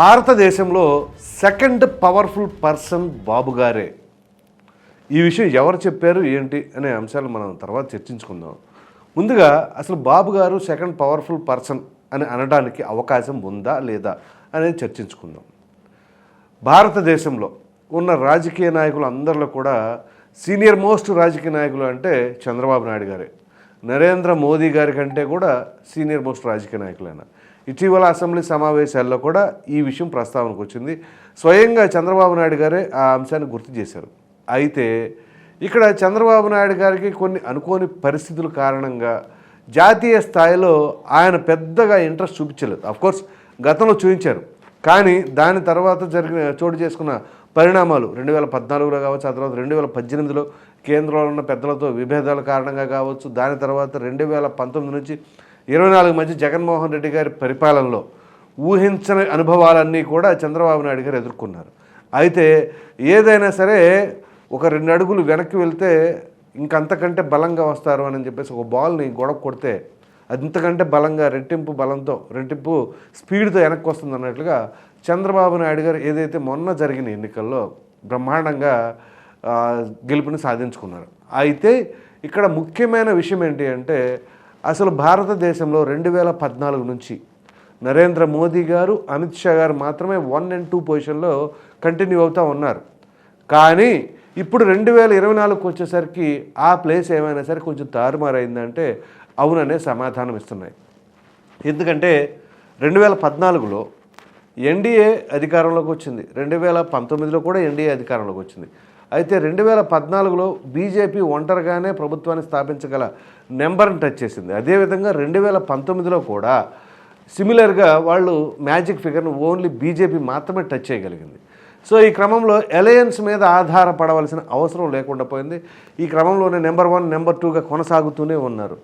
భారతదేశంలో second powerful person బాబు గారే. ఈ విషయం ఎవరు చెప్పారు ఏంటి అనే అంశాలు మనం తర్వాత చర్చించుకుందాం. ముందుగా అసలు బాబు గారు సెకండ్ పవర్ఫుల్ పర్సన్ అని అనడానికి అవకాశం ఉందా లేదా అనేది చర్చించుకుందాం. భారతదేశంలో ఉన్న రాజకీయ నాయకులు అందరిలో కూడా సీనియర్ మోస్ట్ రాజకీయ నాయకులు అంటే చంద్రబాబు నాయుడు గారే. నరేంద్ర మోదీ గారి కంటే కూడా సీనియర్ మోస్ట్ రాజకీయ నాయకులైన. ఇటీవల అసెంబ్లీ సమావేశాల్లో కూడా ఈ విషయం ప్రస్తావనకు వచ్చింది. స్వయంగా చంద్రబాబు నాయుడు గారే ఆ అంశాన్ని గుర్తు చేశారు. అయితే ఇక్కడ చంద్రబాబు నాయుడు గారికి కొన్ని అనుకోని పరిస్థితుల కారణంగా జాతీయ స్థాయిలో ఆయన పెద్దగా ఇంట్రెస్ట్ చూపించలేదు. అఫ్కోర్స్ గతంలో చూపించారు. కానీ దాని తర్వాత జరిగిన చోటు చేసుకున్న పరిణామాలు రెండు వేల పద్నాలుగులో కావచ్చు ఆ తర్వాత రెండు వేల పద్దెనిమిదిలో కేంద్రంలో ఉన్న పెద్దలతో విభేదాల కారణంగా కావచ్చు దాని తర్వాత రెండు వేల పంతొమ్మిది నుంచి ఇరవై నాలుగు మధ్య జగన్మోహన్ రెడ్డి గారి పరిపాలనలో ఊహించని అనుభవాలన్నీ కూడా చంద్రబాబు నాయుడు గారు ఎదుర్కొన్నారు. అయితే ఏదైనా సరే ఒక రెండు అడుగులు వెనక్కి వెళ్తే ఇంకంతకంటే బలంగా వస్తారు అని చెప్పేసి ఒక బాల్ని గొడవ కొడితే అంతకంటే బలంగా రెట్టింపు బలంతో రెట్టింపు స్పీడ్తో వెనక్కి వస్తుంది అన్నట్లుగా చంద్రబాబు నాయుడు గారు ఏదైతే మొన్న జరిగిన ఎన్నికల్లో బ్రహ్మాండంగా గెలుపుని సాధించుకున్నారు. అయితే ఇక్కడ ముఖ్యమైన విషయం ఏంటి అంటే అసలు భారతదేశంలో రెండు వేల పద్నాలుగు నుంచి నరేంద్ర మోదీ గారు అమిత్ షా గారు మాత్రమే వన్ అండ్ టూ పొజిషన్లో కంటిన్యూ అవుతూ ఉన్నారు. కానీ ఇప్పుడు రెండు వేల ఇరవై నాలుగుకి వచ్చేసరికి ఆ ప్లేస్ ఏమైనా సరే కొంచెం తారుమారైందంటే అవుననే సమాధానం ఇస్తున్నాయి. ఎందుకంటే రెండు వేల పద్నాలుగులో ఎన్డీఏ అధికారంలోకి వచ్చింది. రెండు వేల పంతొమ్మిదిలో కూడా ఎన్డీఏ అధికారంలోకి వచ్చింది. అయితే రెండు వేల పద్నాలుగులో బీజేపీ ఒంటరిగానే ప్రభుత్వాన్ని స్థాపించగల నెంబర్ని టచ్ చేసింది. అదేవిధంగా రెండు వేల పంతొమ్మిదిలో కూడా సిమిలర్గా వాళ్ళు మ్యాజిక్ ఫిగర్ను ఓన్లీ బీజేపీ మాత్రమే టచ్ చేయగలిగింది. సో ఈ క్రమంలో అలయన్స్ మీద ఆధారపడవలసిన అవసరం లేకుండా పోయింది. ఈ క్రమంలోనే నెంబర్ వన్ నెంబర్ టూగా కొనసాగుతూనే ఉన్నారు.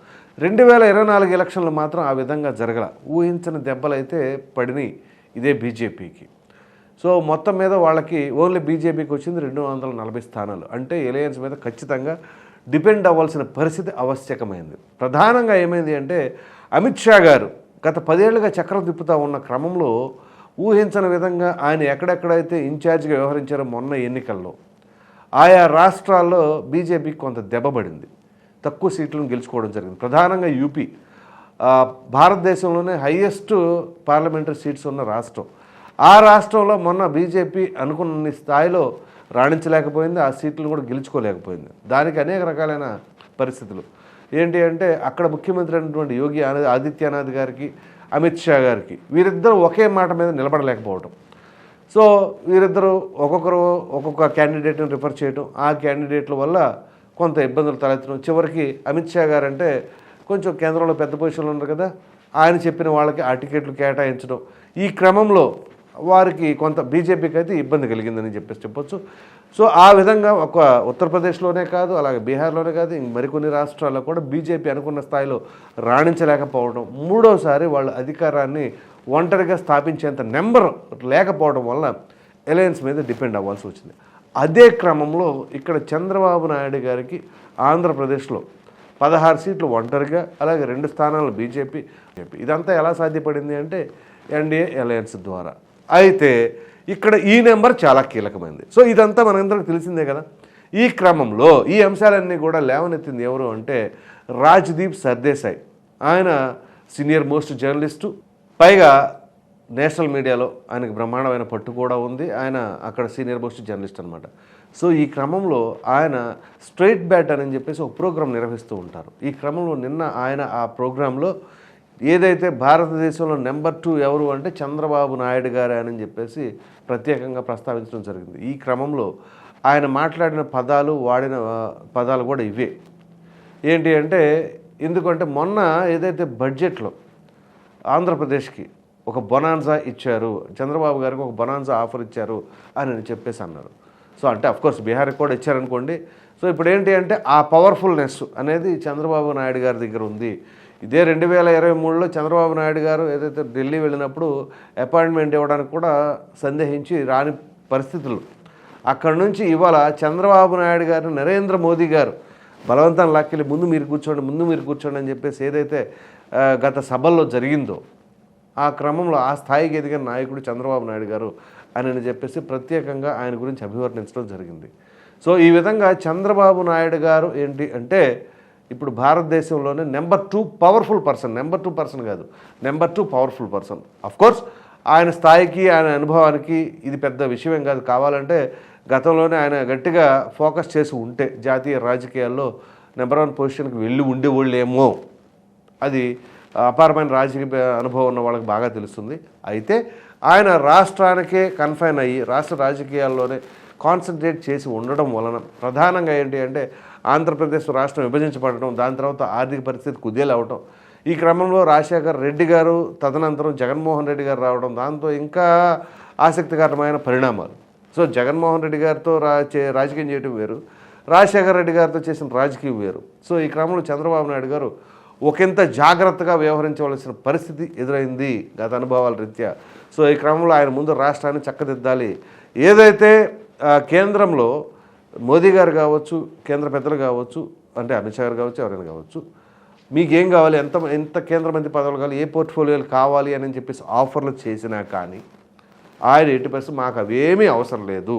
రెండు వేల ఇరవై నాలుగు ఎలక్షన్లు మాత్రం ఆ విధంగా జరగల. ఊహించిన దెబ్బలైతే పడినాయి ఇదే బీజేపీకి. సో మొత్తం మీద వాళ్ళకి ఓన్లీ బీజేపీకి వచ్చింది రెండు వందల నలభై స్థానాలు. అంటే ఎలయన్స్ మీద ఖచ్చితంగా డిపెండ్ అవ్వాల్సిన పరిస్థితి ఆవశ్యకమైంది. ప్రధానంగా ఏమైంది అంటే అమిత్ షా గారు గత పదేళ్ళుగా చక్రం తిప్పుతూ ఉన్న క్రమంలో ఊహించని విధంగా ఆయన ఎక్కడెక్కడైతే ఇన్ఛార్జ్గా వ్యవహరించారో మొన్న ఎన్నికల్లో ఆయా రాష్ట్రాల్లో బీజేపీకి కొంత దెబ్బపడింది తక్కువ సీట్లను గెలుచుకోవడం జరిగింది. ప్రధానంగా యూపీ. భారతదేశంలోనే హయ్యెస్ట్ పార్లమెంటరీ సీట్స్ ఉన్న రాష్ట్రం. ఆ రాష్ట్రంలో మొన్న బీజేపీ అనుకున్న స్థాయిలో రాణించలేకపోయింది ఆ సీట్లు కూడా గెలుచుకోలేకపోయింది. దానికి అనేక రకాలైన పరిస్థితులు. ఏంటి అంటే అక్కడ ముఖ్యమంత్రి అయినటువంటి యోగి ఆదిత్యనాథ్ గారికి అమిత్ షా గారికి వీరిద్దరూ ఒకే మాట మీద నిలబడలేకపోవడం సో వీరిద్దరూ ఒక్కొక్కరు ఒక్కొక్క క్యాండిడేట్ని రిఫర్ చేయడం ఆ క్యాండిడేట్ల వల్ల కొంత ఇబ్బందులు తలెత్తడం. చివరికి అమిత్ షా గారు అంటే కొంచెం కేంద్రంలో పెద్ద పొజిషన్లో ఉన్నారు కదా ఆయన చెప్పిన వాళ్ళకి ఆ టికెట్లు కేటాయించడం. ఈ క్రమంలో వారికి కొంత బీజేపీకి అయితే ఇబ్బంది కలిగిందని చెప్పేసి చెప్పొచ్చు. సో ఆ విధంగా ఒక ఉత్తరప్రదేశ్లోనే కాదు అలాగే బీహార్లోనే కాదు ఇంక మరికొన్ని రాష్ట్రాల్లో కూడా బీజేపీ అనుకున్న స్థాయిలో రాణించలేకపోవడం. మూడోసారి వాళ్ళ అధికారాన్ని ఒంటరిగా స్థాపించేంత నెంబర్ లేకపోవడం వల్ల అలయన్స్ మీద డిపెండ్ అవ్వాల్సి వచ్చింది. అదే క్రమంలో ఇక్కడ చంద్రబాబు నాయుడు గారికి ఆంధ్రప్రదేశ్లో పదహారు సీట్లు ఒంటరిగా అలాగే రెండు స్థానాలు బీజేపీ. ఇదంతా ఎలా సాధ్యపడింది అంటే ఎన్డీఏ అలయన్స్ ద్వారా. అయితే ఇక్కడ ఈ నెంబర్ చాలా కీలకమైంది. సో ఇదంతా మనందరికి తెలిసిందే కదా. ఈ క్రమంలో ఈ అంశాలన్నీ కూడా లేవనెత్తింది ఎవరు అంటే రాజ్దీప్ సర్దేశాయ్. ఆయన సీనియర్ మోస్ట్ జర్నలిస్టు. పైగా నేషనల్ మీడియాలో ఆయనకు బ్రహ్మాండమైన పట్టు కూడా ఉంది. ఆయన అక్కడ సీనియర్ మోస్ట్ జర్నలిస్ట్ అనమాట సో ఈ క్రమంలో ఆయన స్ట్రైట్ బ్యాట్ అని చెప్పేసి ఒక ప్రోగ్రాం నిర్వహిస్తూ ఉంటారు. ఈ క్రమంలో నిన్న ఆయన ఆ ప్రోగ్రాంలో ఏదైతే భారతదేశంలో నెంబర్ టూ ఎవరు అంటే చంద్రబాబు నాయుడు గారే అని చెప్పేసి ప్రత్యేకంగా ప్రస్తావించడం జరిగింది. ఈ క్రమంలో ఆయన మాట్లాడిన పదాలు వాడిన పదాలు కూడా ఇవే. ఏంటి అంటే ఎందుకంటే మొన్న ఏదైతే బడ్జెట్లో ఆంధ్రప్రదేశ్కి ఒక బొనాన్సా ఇచ్చారు చంద్రబాబు గారికి ఒక బొనాన్సా ఆఫర్ ఇచ్చారు అని చెప్పేసి అన్నారు. సో అంటే అఫ్కోర్స్ బీహార్కి కూడా ఇచ్చారనుకోండి. సో ఇప్పుడు ఏంటి అంటే ఆ పవర్ఫుల్నెస్ అనేది చంద్రబాబు నాయుడు గారి దగ్గర ఉంది. ఇదే రెండు వేల ఇరవై మూడులో చంద్రబాబు నాయుడు గారు ఏదైతే ఢిల్లీ వెళ్ళినప్పుడు అపాయింట్మెంట్ ఇవ్వడానికి కూడా సందేహించి రాని పరిస్థితులు. అక్కడి నుంచి ఇవాళ చంద్రబాబు నాయుడు గారు నరేంద్ర మోదీ గారు బలవంతం లాక్కెళ్ళి ముందు మీరు కూర్చోండి ముందు మీరు కూర్చోండి అని చెప్పేసి ఏదైతే గత సభల్లో జరిగిందో ఆ క్రమంలో ఆ స్థాయికి ఎదిగిన నాయకుడు చంద్రబాబు నాయుడు గారు అని చెప్పేసి ప్రత్యేకంగా ఆయన గురించి అభివర్ణించడం జరిగింది. సో ఈ విధంగా చంద్రబాబు నాయుడు గారు ఏంటి అంటే ఇప్పుడు భారతదేశంలోనే number two powerful person number two person కాదు number two powerful person. Course ఆయన స్థాయికి ఆయన అనుభవానికి ఇది పెద్ద విషయం కాదు. కావాలంటే గతంలోనే ఆయన గట్టిగా ఫోకస్ చేసి ఉంటే జాతీయ రాజకీయాల్లో నెంబర్ వన్ పొజిషన్కి వెళ్ళి ఉండేవాళ్ళేమో. అది అపారమైన రాజకీయ అనుభవం ఉన్న వాళ్ళకి బాగా తెలుస్తుంది. అయితే ఆయన రాష్ట్రానికే కన్ఫైన్ అయ్యి రాష్ట్ర రాజకీయాల్లోనే కాన్సన్ట్రేట్ చేసి ఉండడం వలన ప్రధానంగా ఏంటి అంటే ఆంధ్రప్రదేశ్ రాష్ట్రం విభజించబడటం దాని తర్వాత ఆర్థిక పరిస్థితి కుదేలవటం ఈ క్రమంలో రాజశేఖర్ రెడ్డి గారు తదనంతరం జగన్మోహన్ రెడ్డి గారు రావడం దాంతో ఇంకా ఆసక్తికరమైన పరిణామాలు. సో జగన్మోహన్ రెడ్డి గారితో రా రాజకీయం చేయడం వేరు. రాజశేఖర రెడ్డి గారితో చేసిన రాజకీయం వేరు. సో ఈ క్రమంలో చంద్రబాబు నాయుడు గారు ఒకంత జాగ్రత్తగా వ్యవహరించవలసిన పరిస్థితి ఎదురైంది గత అనుభవాల రీత్యా. సో ఈ క్రమంలో ఆయన ముందు రాష్ట్రాన్ని చక్కదిద్దాలి. ఏదైతే కేంద్రంలో మోదీ గారు కావచ్చు కేంద్ర పెద్దలు కావచ్చు అంటే అమిత్ షా గారు కావచ్చు ఎవరైనా కావచ్చు మీకేం కావాలి ఎంత ఎంత కేంద్ర మంత్రి పదవులు కావాలి ఏ పోర్ట్ఫోలియోలు కావాలి అని చెప్పేసి ఆఫర్లు చేసినా కానీ ఆయన ఎట్టి పరిస్థితి మాకు అవేమీ అవసరం లేదు.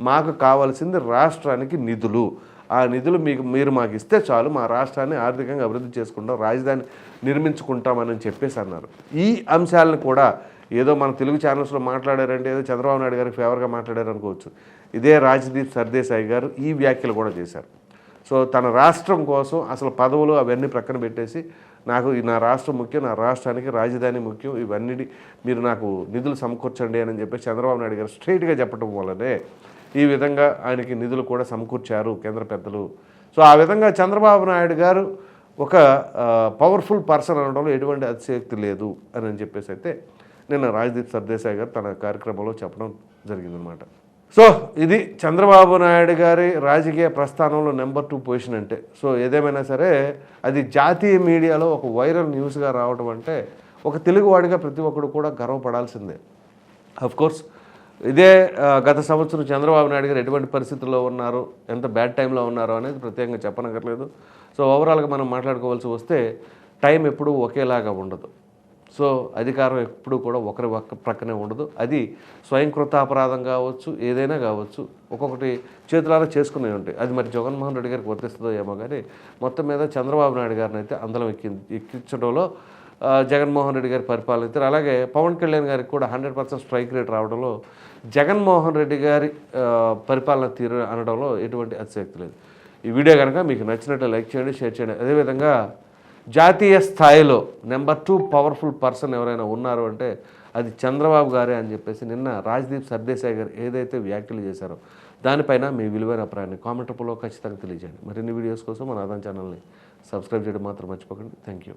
మాకు కావాల్సింది రాష్ట్రానికి నిధులు. ఆ నిధులు మీకు మీరు మాకు ఇస్తే చాలు మా రాష్ట్రాన్ని ఆర్థికంగా అభివృద్ధి చేసుకుంటాం రాజధాని నిర్మించుకుంటామని చెప్పేసి అన్నారు. ఈ అంశాలను కూడా ఏదో మన తెలుగు ఛానల్స్లో మాట్లాడారంటే ఏదో చంద్రబాబు నాయుడు గారికి ఫేవర్గా మాట్లాడారు అనుకోవచ్చు. ఇదే రాజదీప్ సర్దేశాయి గారు ఈ వ్యాఖ్యలు కూడా చేశారు. సో తన రాష్ట్రం కోసం అసలు పదవులు అవన్నీ ప్రక్కన పెట్టేసి నాకు ఈ నా రాష్ట్రం ముఖ్యం నా రాష్ట్రానికి రాజధాని ముఖ్యం ఇవన్నీ మీరు నాకు నిధులు సమకూర్చండి అని చెప్పి చంద్రబాబు నాయుడు గారు స్ట్రైట్గా చెప్పడం వల్లనే ఈ విధంగా ఆయనకి నిధులు కూడా సమకూర్చారు కేంద్ర పెద్దలు. సో ఆ విధంగా చంద్రబాబు నాయుడు గారు ఒక పవర్ఫుల్ పర్సన్ అనడంలో ఎటువంటి అతిశక్తి లేదు అని చెప్పేసి అయితే నిన్న రాజదీప్ సర్దేశాయ్ గారు తన కార్యక్రమంలో చెప్పడం జరిగిందనమాట సో ఇది చంద్రబాబు నాయుడు గారి రాజకీయ ప్రస్థానంలో నెంబర్ టూ పొజిషన్ అంటే. సో ఏదేమైనా సరే అది జాతీయ మీడియాలో ఒక వైరల్ న్యూస్గా రావడం అంటే ఒక తెలుగువాడిగా ప్రతి ఒక్కడు కూడా గర్వపడాల్సిందే. అఫ్ కోర్స్ ఇదే గత సంవత్సరం చంద్రబాబు నాయుడు గారు ఎటువంటి పరిస్థితుల్లో ఉన్నారు ఎంత బ్యాడ్ టైంలో ఉన్నారో అనేది ప్రత్యేకంగా చెప్పనక్కర్లేదు. సో ఓవరాల్గా మనం మాట్లాడుకోవాల్సి వస్తే టైం ఎప్పుడూ ఒకేలాగా ఉండదు. సో అధికారం ఎప్పుడు కూడా ఒకరి ఒక్క ప్రక్కనే ఉండదు. అది స్వయంకృత అపరాధం కావచ్చు ఏదైనా కావచ్చు ఒక్కొక్కటి చేతులారా చేసుకునే ఉంటాయి. అది మరి జగన్మోహన్ రెడ్డి గారికి వర్తిస్తుందో ఏమో కానీ మొత్తం మీద చంద్రబాబు నాయుడు గారిని అయితే అందరం ఎక్కి ఎక్కించడంలో జగన్మోహన్ రెడ్డి గారి పరిపాలన ఇద్దరు అలాగే పవన్ కళ్యాణ్ గారికి కూడా హండ్రెడ్ పర్సెంట్ స్ట్రైక్ రేట్ రావడంలో జగన్మోహన్ రెడ్డి గారి పరిపాలన తీరు అనడంలో ఎటువంటి అతిశక్తి లేదు. ఈ వీడియో కనుక మీకు నచ్చినట్టు లైక్ చేయండి షేర్ చేయండి. అదేవిధంగా జాతీయ స్థాయిలో నెంబర్ టూ పవర్ఫుల్ పర్సన్ ఎవరైనా ఉన్నారు అంటే అది చంద్రబాబు గారే అని చెప్పేసి నిన్న రాజ్దీప్ సర్దేశాయ్ గారు ఏదైతే వ్యాఖ్యలు చేశారో దానిపైన మీ విలువైన అభిప్రాయాన్ని కామెంట్ రూపంలో ఖచ్చితంగా తెలియజేయండి. మరిన్ని వీడియోస్ కోసం మన ఆదాన్ ఛానల్ని సబ్స్క్రైబ్ చేయడం మాత్రం మర్చిపోకండి. Thank you.